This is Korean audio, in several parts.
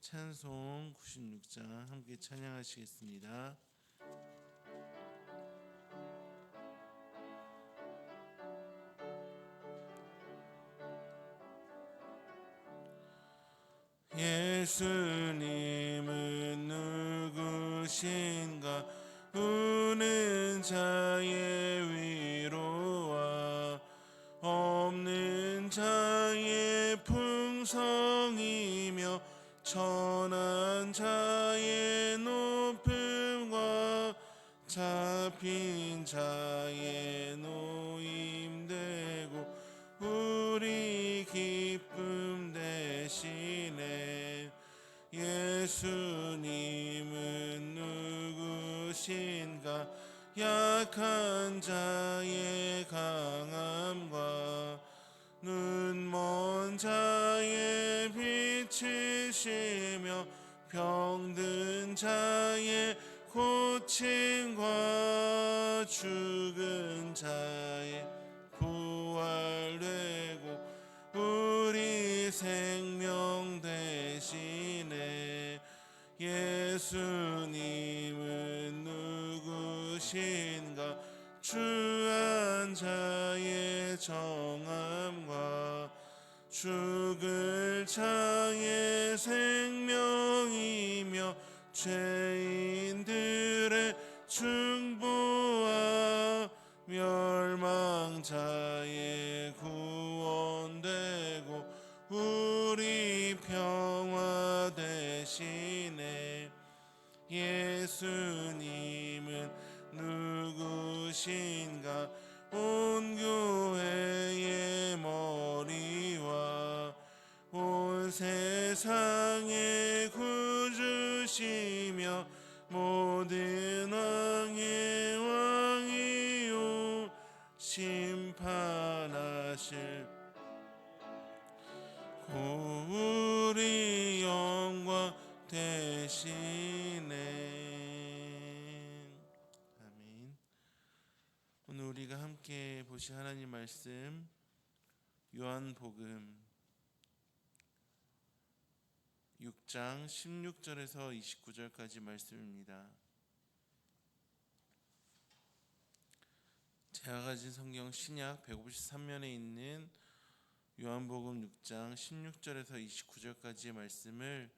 찬송 96장 함께 찬양하시겠습니다. 예수님은 누구신가 우는 자의 위로와 없는 자의 풍성이며 천한 자의 높음과 잡힌 자의 노임되고 우리 기쁨 대신에 예수님은 누구신가? 약한 자의 강함과 눈먼 자의 빛 이시며 병든 자의 고침과 죽은 자의 부활되고 우리 생명 대신에 예수님은 누구신가? 주한 자의 정함과 죽을 자의 생명이며 죄인들의 중보와 멸망자의 구원되고 우리 평화 대신에 예수님은 누구신 세상의 구주시며 모든 왕의 왕이요 심판하실 우리 영광 대신에 아멘. 오늘 우리가 함께 보실 하나님 말씀 요한복음 6장 16절에서 29절까지 말씀입니다. 제가 가진 성경 신약 153면에 있는 요한복음 6장 16절에서 29절까지의 말씀을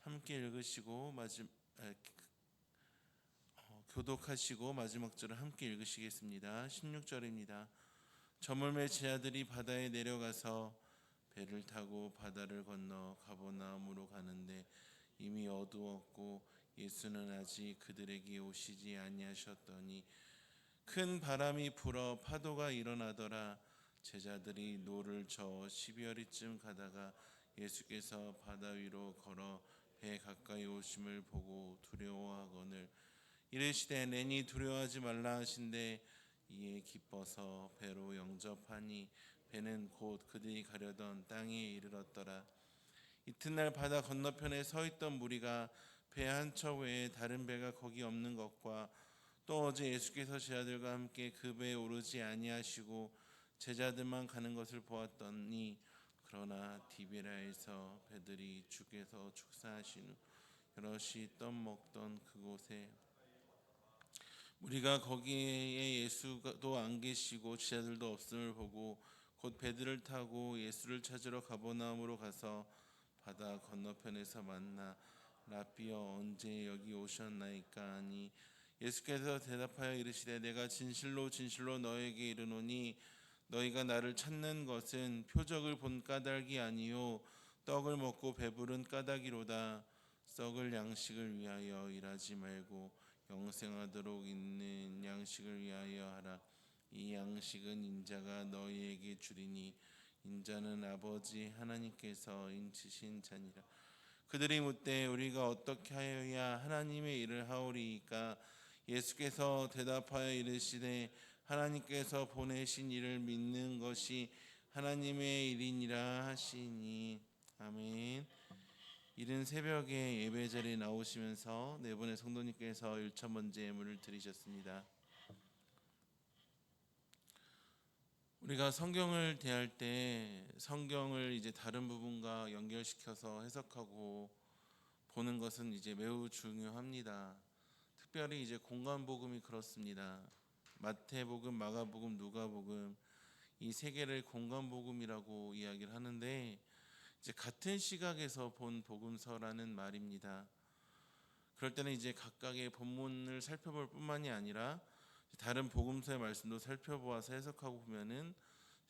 함께 읽으시고 마지, 아, 어, 교독하시고 마지막 절을 함께 읽으시겠습니다. 16절입니다. 저물매 제자들이 바다에 내려가서 배를 타고 바다를 건너 가버나움으로 가는데 이미 어두웠고 예수는 아직 그들에게 오시지 아니하셨더니 큰 바람이 불어 파도가 일어나더라. 제자들이 노를 저어 12월이쯤 가다가 예수께서 바다 위로 걸어 배 가까이 오심을 보고 두려워하거늘 이르시되 내니 두려워하지 말라 하신데 이에 기뻐서 배로 영접하니 배는 곧 그들이 가려던 땅에 이르렀더라. 이튿날 바다 건너편에 서 있던 무리가 배 한 척 외에 다른 배가 거기 없는 것과 또 어제 예수께서 제자들과 함께 그 배에 오르지 아니하시고 제자들만 가는 것을 보았더니 그러나 디베라에서 배들이 주께서 축사하신 후 여럿이 떡 먹던 그곳에 우리가 거기에 예수도 안 계시고 제자들도 없음을 보고 곧 배들을 타고 예수를 찾으러 가버나움으로 가서 바다 건너편에서 만나 라비어 언제 여기 오셨나이까 하니 예수께서 대답하여 이르시되 내가 진실로 진실로 너에게 이르노니 너희가 나를 찾는 것은 표적을 본 까닭이 아니요 떡을 먹고 배부른 까닭이로다. 썩을 양식을 위하여 일하지 말고 영생하도록 있는 양식을 위하여 하라 이 양식은 인자가 너희에게 주리니 인자는 아버지 하나님께서 인치신 자니라 그들이 묻되 우리가 어떻게 하여야 하나님의 일을 하오리이까 예수께서 대답하여 이르시되 하나님께서 보내신 일을 믿는 것이 하나님의 일이니라 하시니 아멘. 이른 새벽에 예배 자리에 나오시면서 네 분의 성도님께서 일천 번째 예물을 드리셨습니다. 우리가 성경을 대할 때 성경을 이제 다른 부분과 연결시켜서 해석하고 보는 것은 이제 매우 중요합니다. 특별히 이제 공간 복음이 그렇습니다. 마태복음, 마가복음, 누가복음 이 세 개를 공간 복음이라고 이야기를 하는데 이제 같은 시각에서 본 복음서라는 말입니다. 그럴 때는 이제 각각의 본문을 살펴볼 뿐만이 아니라 다른 복음서의 말씀도 살펴보아서 해석하고 보면은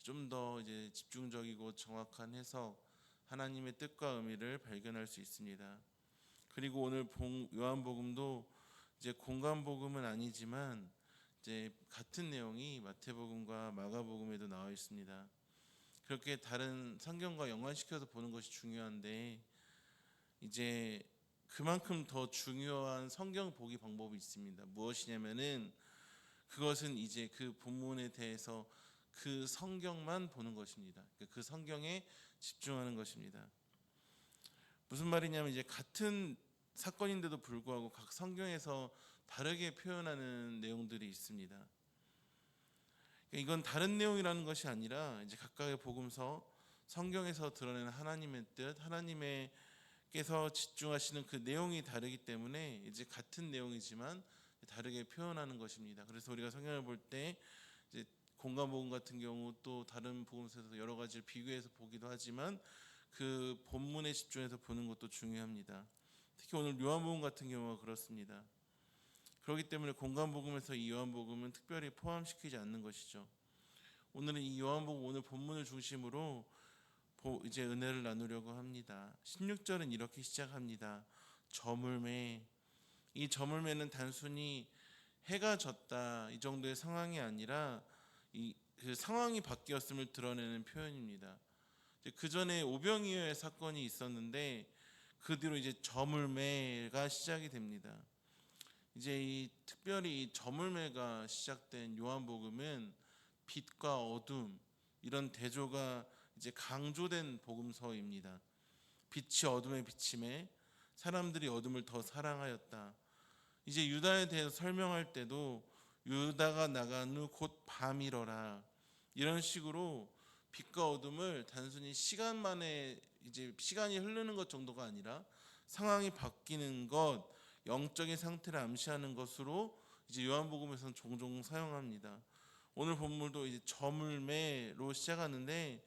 좀 더 이제 집중적이고 정확한 해석, 하나님의 뜻과 의미를 발견할 수 있습니다. 그리고 오늘 본 요한복음도 이제 공간 복음은 아니지만 이제 같은 내용이 마태복음과 마가복음에도 나와 있습니다. 그렇게 다른 성경과 연관시켜서 보는 것이 중요한데 이제 그만큼 더 중요한 성경 보기 방법이 있습니다. 무엇이냐면은 그것은 이제 그 본문에 대해서 그 성경만 보는 것입니다. 그 성경에 집중하는 것입니다. 무슨 말이냐면 이제 같은 사건인데도 불구하고 각 성경에서 다르게 표현하는 내용들이 있습니다. 그러니까 이건 다른 내용이라는 것이 아니라 이제 각각의 복음서 성경에서 드러내는 하나님의 뜻, 하나님의 께서 집중하시는 그 내용이 다르기 때문에 이제 같은 내용이지만 다르게 표현하는 것입니다. 그래서 우리가 성경을 볼 때 이제 공간 복음 같은 경우 또 다른 복음서에서 여러 가지를 비교해서 보기도 하지만 그 본문에 집중해서 보는 것도 중요합니다. 특히 오늘 요한복음 같은 경우가 그렇습니다. 그렇기 때문에 공간 복음에서 이 요한복음은 특별히 포함시키지 않는 것이죠. 오늘은 이 요한복음 오늘 본문을 중심으로 이제 은혜를 나누려고 합니다. 16절은 이렇게 시작합니다. 저물매 이 저물매는 단순히 해가 졌다 이 정도의 상황이 아니라 이 그 상황이 바뀌었음을 드러내는 표현입니다. 그 전에 오병이어의 사건이 있었는데 그 뒤로 이제 저물매가 시작이 됩니다. 이제 이 특별히 이 저물매가 시작된 요한복음은 빛과 어둠 이런 대조가 이제 강조된 복음서입니다. 빛이 어둠에 비침해 사람들이 어둠을 더 사랑하였다. 이제 유다에 대해서 설명할 때도 유다가 나간 후 곧 밤이러라 이런 식으로 빛과 어둠을 단순히 시간만에 이제 시간이 흐르는 것 정도가 아니라 상황이 바뀌는 것, 영적인 상태를 암시하는 것으로 이제 요한복음에서는 종종 사용합니다. 오늘 본문도 이제 저물매로 시작하는데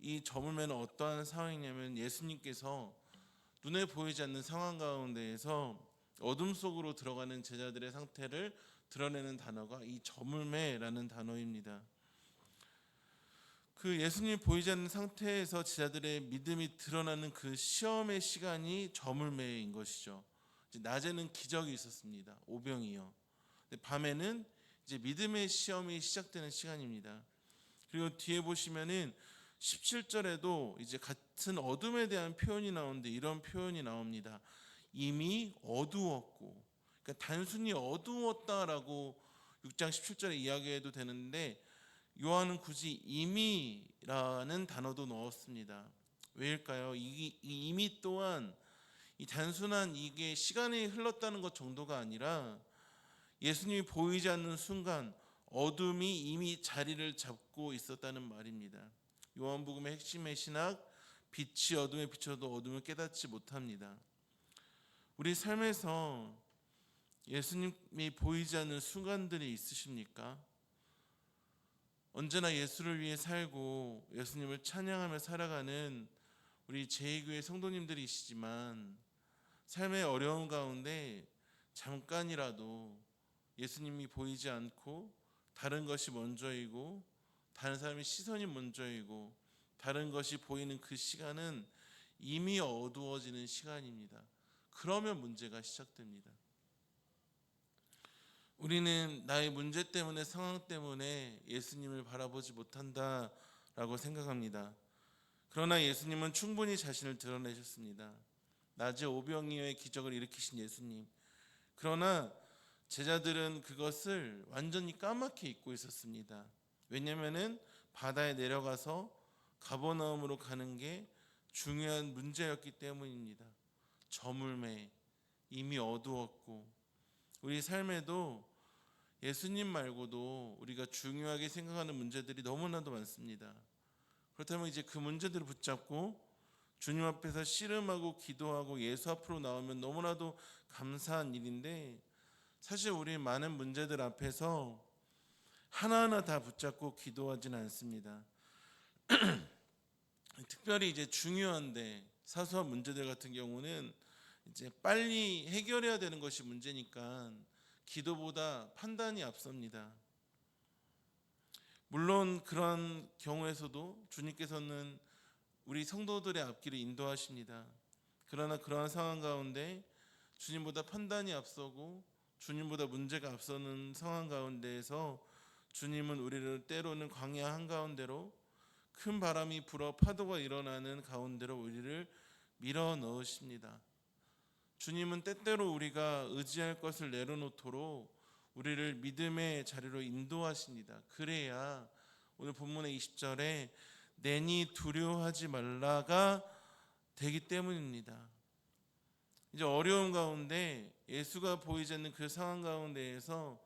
이 저물매는 어떠한 상황이냐면 예수님께서 눈에 보이지 않는 상황 가운데에서 어둠 속으로 들어가는 제자들의 상태를 드러내는 단어가 이 저물매라는 단어입니다. 그 예수님 보이지 않는 상태에서 제자들의 믿음이 드러나는 그 시험의 시간이 저물매인 것이죠. 낮에는 기적이 있었습니다. 오병이요. 밤에는 이제 믿음의 시험이 시작되는 시간입니다. 그리고 뒤에 보시면은 17절에도 이제 같은 어둠에 대한 표현이 나오는데 이런 표현이 나옵니다. 이미 어두웠고, 그러니까 단순히 어두웠다라고 6장 17절에 이야기해도 되는데 요한은 굳이 이미라는 단어도 넣었습니다. 왜일까요? 이, 이 이미 또한 이 단순한 이게 시간이 흘렀다는 것 정도가 아니라 예수님이 보이지 않는 순간 어둠이 이미 자리를 잡고 있었다는 말입니다. 요한복음의 핵심의 신학 빛이 어둠에 비춰도 어둠을 깨닫지 못합니다. 우리 삶에서 예수님이 보이지 않는 순간들이 있으십니까? 언제나 예수를 위해 살고 예수님을 찬양하며 살아가는 우리 제2교회 성도님들이시지만 삶의 어려움 가운데 잠깐이라도 예수님이 보이지 않고 다른 것이 먼저이고 다른 사람의 시선이 먼저이고 다른 것이 보이는 그 시간은 이미 어두워지는 시간입니다. 그러면 문제가 시작됩니다. 우리는 나의 문제 때문에 상황 때문에 예수님을 바라보지 못한다라고 생각합니다. 그러나 예수님은 충분히 자신을 드러내셨습니다. 낮에 오병이어의 기적을 일으키신 예수님. 그러나 제자들은 그것을 완전히 까맣게 잊고 있었습니다. 왜냐하면은 바다에 내려가서 가버나움으로 가는 게 중요한 문제였기 때문입니다. 저물매 이미 어두웠고 우리 삶에도 예수님 말고도 우리가 중요하게 생각하는 문제들이 너무나도 많습니다. 그렇다면 이제 그 문제들을 붙잡고 주님 앞에서 씨름하고 기도하고 예수 앞으로 나오면 너무나도 감사한 일인데 사실 우리 많은 문제들 앞에서 하나하나 다 붙잡고 기도하지는 않습니다. 특별히 이제 중요한데 사소한 문제들 같은 경우는 이제 빨리 해결해야 되는 것이 문제니까 기도보다 판단이 앞섭니다. 물론 그런 경우에서도 주님께서는 우리 성도들의 앞길을 인도하십니다. 그러나 그러한 상황 가운데 주님보다 판단이 앞서고 주님보다 문제가 앞서는 상황 가운데에서 주님은 우리를 때로는 광야 한가운데로 큰 바람이 불어 파도가 일어나는 가운데로 우리를 밀어 넣으십니다. 주님은 때때로 우리가 의지할 것을 내려놓도록 우리를 믿음의 자리로 인도하십니다. 그래야 오늘 본문의 20절에 내니 두려워하지 말라가 되기 때문입니다. 이제 어려운 가운데 예수가 보이지 않는 그 상황 가운데에서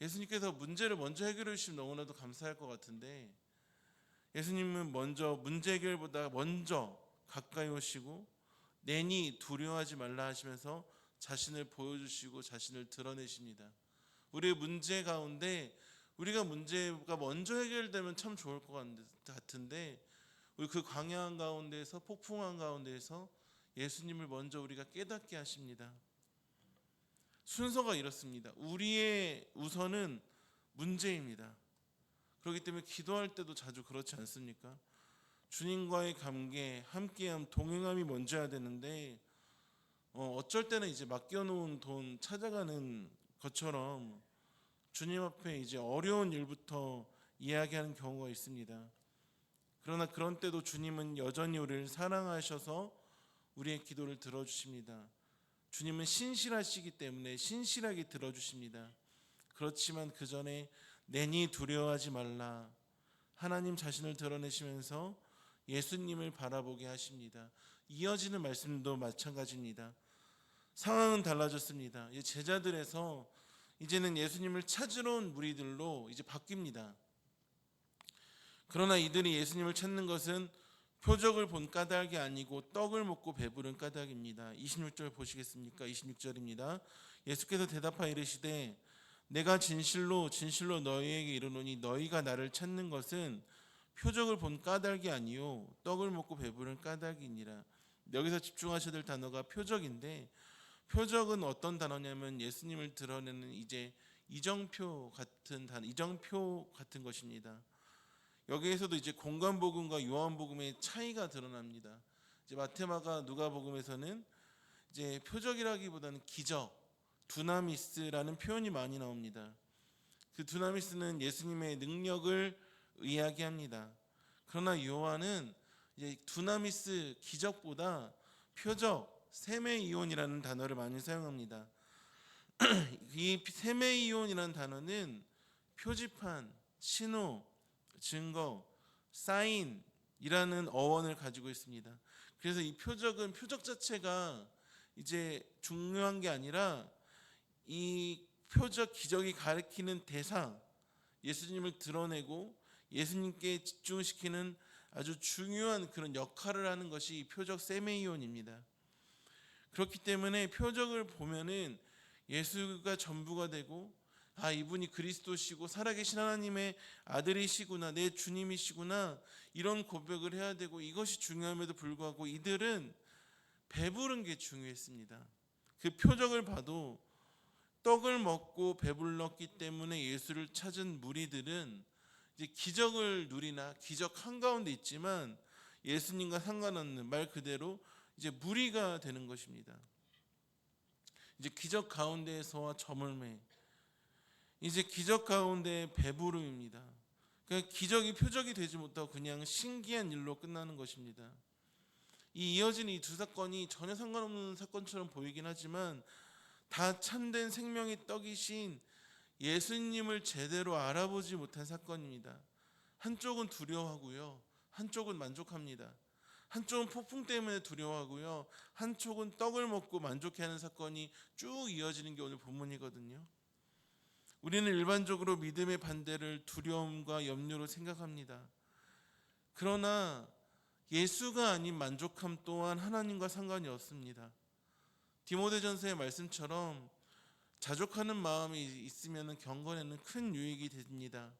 예수님께서 문제를 먼저 해결해 주시면 너무나도 감사할 것 같은데 예수님은 먼저 문제 해결보다 먼저 가까이 오시고 내니 두려워하지 말라 하시면서 자신을 보여주시고 자신을 드러내십니다. 우리의 문제 가운데 우리가 문제가 먼저 해결되면 참 좋을 것 같은데 우리 그 광야한 가운데에서 폭풍한 가운데에서 예수님을 먼저 우리가 깨닫게 하십니다. 순서가 이렇습니다. 우리의 우선은 문제입니다. 그렇기 때문에 기도할 때도 자주 그렇지 않습니까? 주님과의 관계, 함께함, 동행함이 먼저야 되는데 어, 어쩔 때는 이제 맡겨놓은 돈 찾아가는 것처럼 주님 앞에 이제 어려운 일부터 이야기하는 경우가 있습니다. 그러나 그런 때도 주님은 여전히 우리를 사랑하셔서 우리의 기도를 들어주십니다. 주님은 신실하시기 때문에 신실하게 들어주십니다. 그렇지만 그 전에 내니 두려워하지 말라. 하나님 자신을 드러내시면서 예수님을 바라보게 하십니다. 이어지는 말씀도 마찬가지입니다. 상황은 달라졌습니다. 제자들에서 이제는 예수님을 찾으러 온 무리들로 이제 바뀝니다. 그러나 이들이 예수님을 찾는 것은 표적을 본 까닭이 아니고 떡을 먹고 배부른 까닭입니다. 26절 보시겠습니까? 26절입니다. 예수께서 대답하여 이르시되 내가 진실로 진실로 너희에게 이르노니 너희가 나를 찾는 것은 표적을 본 까닭이 아니요 떡을 먹고 배부른 까닭이니라. 여기서 집중하셔야 될 단어가 표적인데 표적은 어떤 단어냐면 예수님을 드러내는 이제 이정표 같은 단 이정표 같은 것입니다. 여기에서도 이제 공간복음과 요한복음의 차이가 드러납니다. 이제 마테마가 누가복음에서는 이제 표적이라기보다는 기적, 두나미스라는 표현이 많이 나옵니다. 그 두나미스는 예수님의 능력을 이야기합니다. 그러나 요한은 이제 두나미스 기적보다 표적, 세메 이온이라는 단어를 많이 사용합니다. 이 세메 이온이라는 단어는 표지판, 신호, 증거, 사인이라는 어원을 가지고 있습니다. 그래서 이 표적은 표적 자체가 이제 중요한 게 아니라 이 표적 기적이 가리키는 대상, 예수님을 드러내고 예수님께 집중시키는 아주 중요한 그런 역할을 하는 것이 이 표적 세메이온입니다. 그렇기 때문에 표적을 보면은 예수가 전부가 되고 아 이분이 그리스도시고 살아계신 하나님의 아들이시구나 내 주님이시구나 이런 고백을 해야 되고 이것이 중요함에도 불구하고 이들은 배부른 게 중요했습니다. 그 표적을 봐도 떡을 먹고 배불렀기 때문에 예수를 찾은 무리들은 기적을 누리나 기적 한가운데 있지만 예수님과 상관없는 말 그대로 이제 무리가 되는 것입니다. 이제 기적 가운데에서와 저물매 이제 기적 가운데 배부름입니다. 그러니까 기적이 표적이 되지 못하고 그냥 신기한 일로 끝나는 것입니다. 이 이어지는 이두 사건이 전혀 상관없는 사건처럼 보이긴 하지만 다 참된 생명의 떡이신 예수님을 제대로 알아보지 못한 사건입니다. 한쪽은 두려워하고요. 한쪽은 만족합니다. 한쪽은 폭풍 때문에 두려워하고요. 한쪽은 떡을 먹고 만족해하는 사건이 쭉 이어지는 게 오늘 본문이거든요. 우리는 일반적으로 믿음의 반대를 두려움과 염려로 생각합니다. 그러나 예수가 아닌 만족함 또한 하나님과 상관이 없습니다. 디모데전서의 말씀처럼 자족하는 마음이 있으면 경건에는 큰 유익이 됩니다.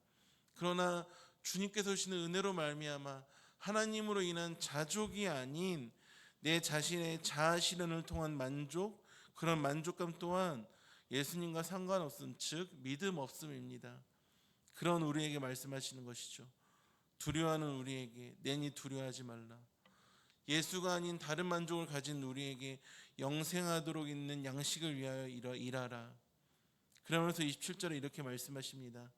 그러나 주님께서 주시는 은혜로 말미암아 하나님으로 인한 자족이 아닌 내 자신의 자아 실현을 통한 만족 그런 만족감 또한 예수님과 상관없음 즉 믿음 없음입니다. 그런 우리에게 말씀하시는 것이죠. 두려워하는 우리에게 내니 두려워하지 말라. 예수가 아닌 다른 만족을 가진 우리에게 영생하도록 있는 양식을 위하여 일하- 일하라. 그러면서 27절에 이렇게 말씀하십니다.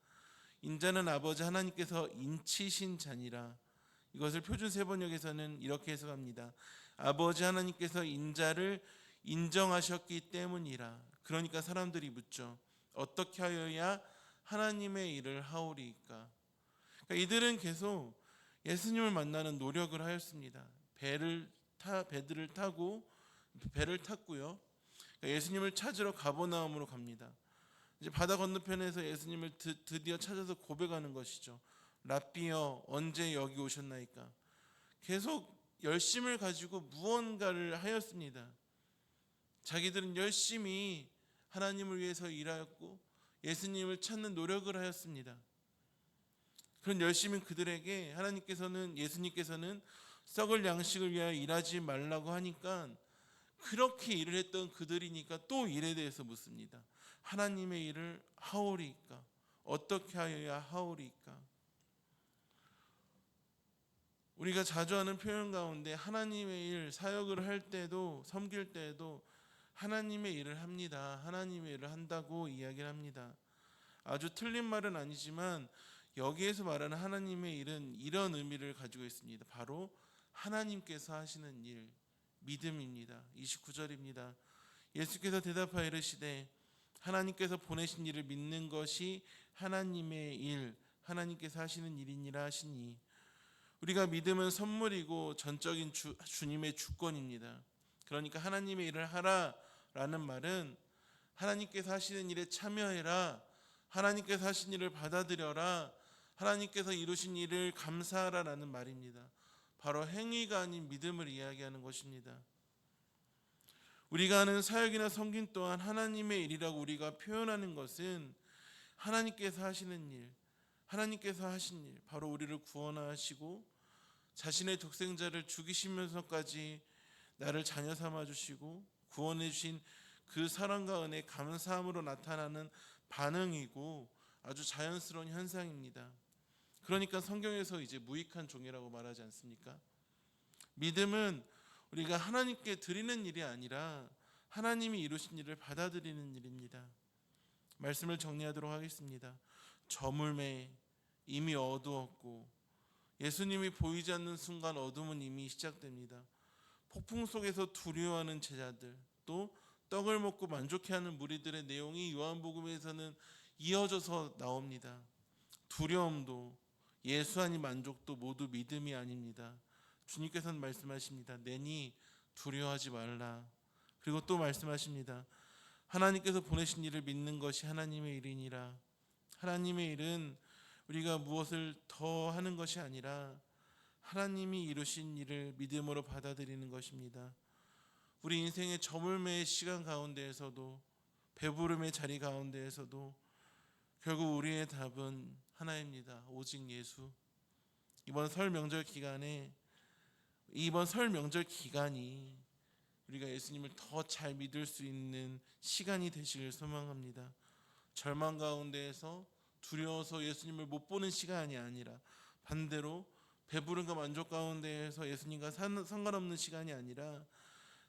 인자는 아버지 하나님께서 인치신 자니라. 이것을 표준 세번역에서는 이렇게 해석합니다. 아버지 하나님께서 인자를 인정하셨기 때문이라. 그러니까 사람들이 묻죠. 어떻게 하여야 하나님의 일을 하오리까? 그러니까 이들은 계속 예수님을 만나는 노력을 하였습니다. 배를 타 배들을 타고 배를 탔고요. 그러니까 예수님을 찾으러 가버나움으로 갑니다. 이제 바다 건너편에서 예수님을 드, 드디어 찾아서 고백하는 것이죠. 라비여 언제 여기 오셨나이까? 계속 열심을 가지고 무언가를 하였습니다. 자기들은 열심히 하나님을 위해서 일하였고 예수님을 찾는 노력을 하였습니다. 그런 열심인 그들에게 하나님께서는 예수님께서는 썩을 양식을 위하여 일하지 말라고 하니까 그렇게 일을 했던 그들이니까 또 일에 대해서 묻습니다. 하나님의 일을 하오리까? 어떻게 하여야 하오리까? 우리가 자주 하는 표현 가운데 하나님의 일 사역을 할 때도 섬길 때도 하나님의 일을 합니다. 하나님의 일을 한다고 이야기를 합니다. 아주 틀린 말은 아니지만 여기에서 말하는 하나님의 일은 이런 의미를 가지고 있습니다. 바로 하나님께서 하시는 일, 믿음입니다. 29절입니다. 예수께서 대답하여 이르시되 하나님께서 보내신 일을 믿는 것이 하나님의 일, 하나님께서 하시는 일이니라 하시니 우리가 믿음은 선물이고 전적인 주, 주님의 주권입니다. 그러니까 하나님의 일을 하라라는 말은 하나님께서 하시는 일에 참여해라. 하나님께서 하신 일을 받아들여라. 하나님께서 이루신 일을 감사하라라는 말입니다. 바로 행위가 아닌 믿음을 이야기하는 것입니다. 우리가 하는 사역이나 섬김 또한 하나님의 일이라고 우리가 표현하는 것은 하나님께서 하시는 일, 하나님께서 하신 일, 바로 우리를 구원하시고 자신의 독생자를 죽이시면서까지 나를 자녀 삼아 주시고 구원해 주신 그 사랑과 은혜 감사함으로 나타나는 반응이고 아주 자연스러운 현상입니다. 그러니까 성경에서 이제 무익한 종이라고 말하지 않습니까? 믿음은 우리가 하나님께 드리는 일이 아니라 하나님이 이루신 일을 받아들이는 일입니다. 말씀을 정리하도록 하겠습니다. 저물매 이미 어두웠고 예수님이 보이지 않는 순간 어둠은 이미 시작됩니다. 폭풍 속에서 두려워하는 제자들 또 떡을 먹고 만족해하는 무리들의 내용이 요한복음에서는 이어져서 나옵니다. 두려움도 예수 아닌 만족도 모두 믿음이 아닙니다. 주님께서는 말씀하십니다. 내니 두려워하지 말라. 그리고 또 말씀하십니다. 하나님께서 보내신 일을 믿는 것이 하나님의 일이니라. 하나님의 일은 우리가 무엇을 더 하는 것이 아니라 하나님이 이루신 일을 믿음으로 받아들이는 것입니다. 우리 인생의 저물매의 시간 가운데에서도 배부름의 자리 가운데에서도 결국 우리의 답은 하나입니다. 오직 예수. 이번 설 명절 기간에 이번 설 명절 기간이 우리가 예수님을 더 잘 믿을 수 있는 시간이 되시길 소망합니다. 절망 가운데에서 두려워서 예수님을 못 보는 시간이 아니라 반대로 배부른과 만족 가운데에서 예수님과 산- 상관없는 시간이 아니라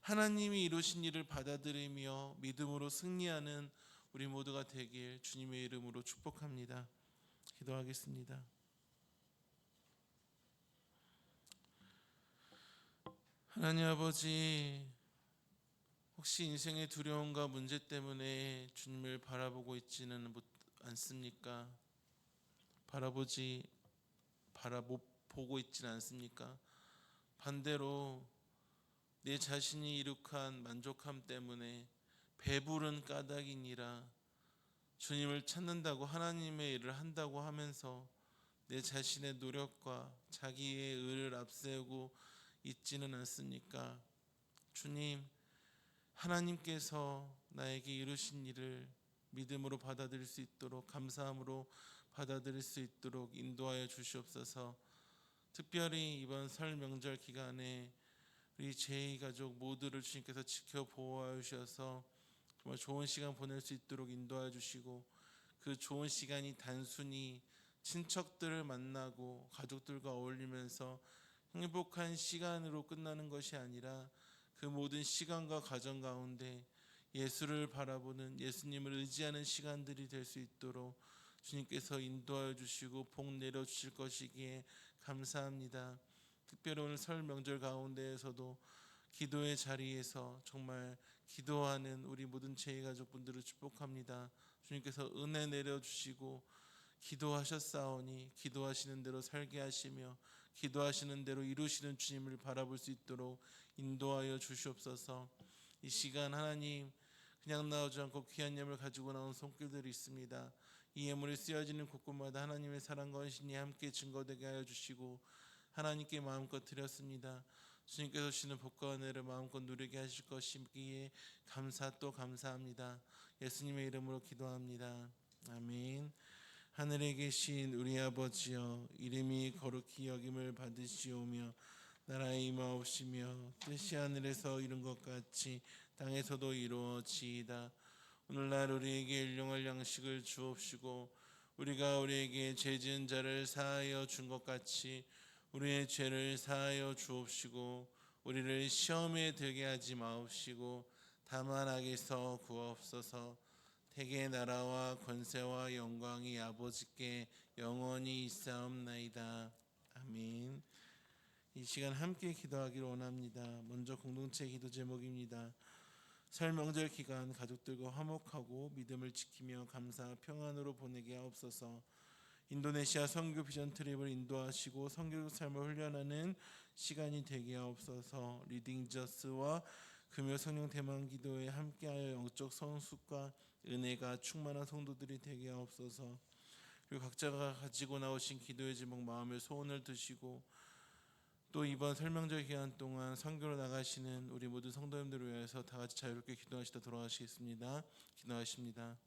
하나님이 이루신 일을 받아들이며 믿음으로 승리하는 우리 모두가 되길 주님의 이름으로 축복합니다. 기도하겠습니다. 하나님 아버지 혹시 인생의 두려움과 문제 때문에 주님을 바라보고 있지는 못 않습니까? 바라보지 바라 못 보고 있지는 않습니까? 반대로 내 자신이 이룩한 만족함 때문에 배부른 까닭이니라 주님을 찾는다고 하나님의 일을 한다고 하면서 내 자신의 노력과 자기의 의를 앞세우고 있지는 않습니까? 주님, 하나님께서 나에게 이루신 일을 믿음으로 받아들일 수 있도록 감사함으로 받아들일 수 있도록 인도하여 주시옵소서. 특별히 이번 설 명절 기간에 우리 제이 가족 모두를 주님께서 지켜 보호하여 주셔서 정말 좋은 시간 보낼 수 있도록 인도하여 주시고 그 좋은 시간이 단순히 친척들을 만나고 가족들과 어울리면서 행복한 시간으로 끝나는 것이 아니라 그 모든 시간과 과정 가운데 예수를 바라보는 예수님을 의지하는 시간들이 될 수 있도록 주님께서 인도하여 주시고 복 내려 주실 것이기에 감사합니다. 특별히 오늘 설 명절 가운데에서도 기도의 자리에서 정말 기도하는 우리 모든 제이 가족분들을 축복합니다. 주님께서 은혜 내려 주시고 기도하셨사오니 기도하시는 대로 살게 하시며 기도하시는 대로 이루시는 주님을 바라볼 수 있도록 인도하여 주시옵소서. 이 시간 하나님 그냥 나오지 않고 귀한 예물 가지고 나온 손길들이 있습니다. 이 예물이 쓰여지는 곳곳마다 하나님의 사랑과 헌신이 함께 증거되게 하여 주시고 하나님께 마음껏 드렸습니다. 주님께서 주시는 복과 은혜를 마음껏 누리게 하실 것이기에 감사 또 감사합니다. 예수님의 이름으로 기도합니다. 아멘. 하늘에 계신 우리 아버지여 이름이 거룩히 여김을 받으시오며 나라의 임하옵시며 뜻이 하늘에서 이룬 것 같이 땅에서도 이루어지이다 오늘날 우리에게 일용할 양식을 주옵시고 우리가 우리에게 죄 지은 자를 사하여 준 것 같이 우리의 죄를 사하여 주옵시고 우리를 시험에 들게 하지 마옵시고 다만 악에서 구하옵소서 대개 나라와 권세와 영광이 아버지께 영원히 있사옵나이다. 아멘. 이 시간 함께 기도하기를 원합니다. 먼저 공동체 기도 제목입니다. 설 명절 기간 가족들과 화목하고 믿음을 지키며 감사 평안으로 보내게 하옵소서. 인도네시아 선교 비전 트립을 인도하시고 선교적 삶을 훈련하는 시간이 되게 하옵소서. 리딩 저스와 금요 성령 대만 기도에 함께하여 영적 성숙과 은혜가 충만한 성도들이 되게 하옵소서. 그리고 각자가 가지고 나오신 기도의 제목 마음의 소원을 드시고 또 이번 설명절 기간 동안 선교로 나가시는 우리 모든 성도님들을 위해서 다 같이 자유롭게 기도하시다 돌아가시겠습니다. 기도하십니다.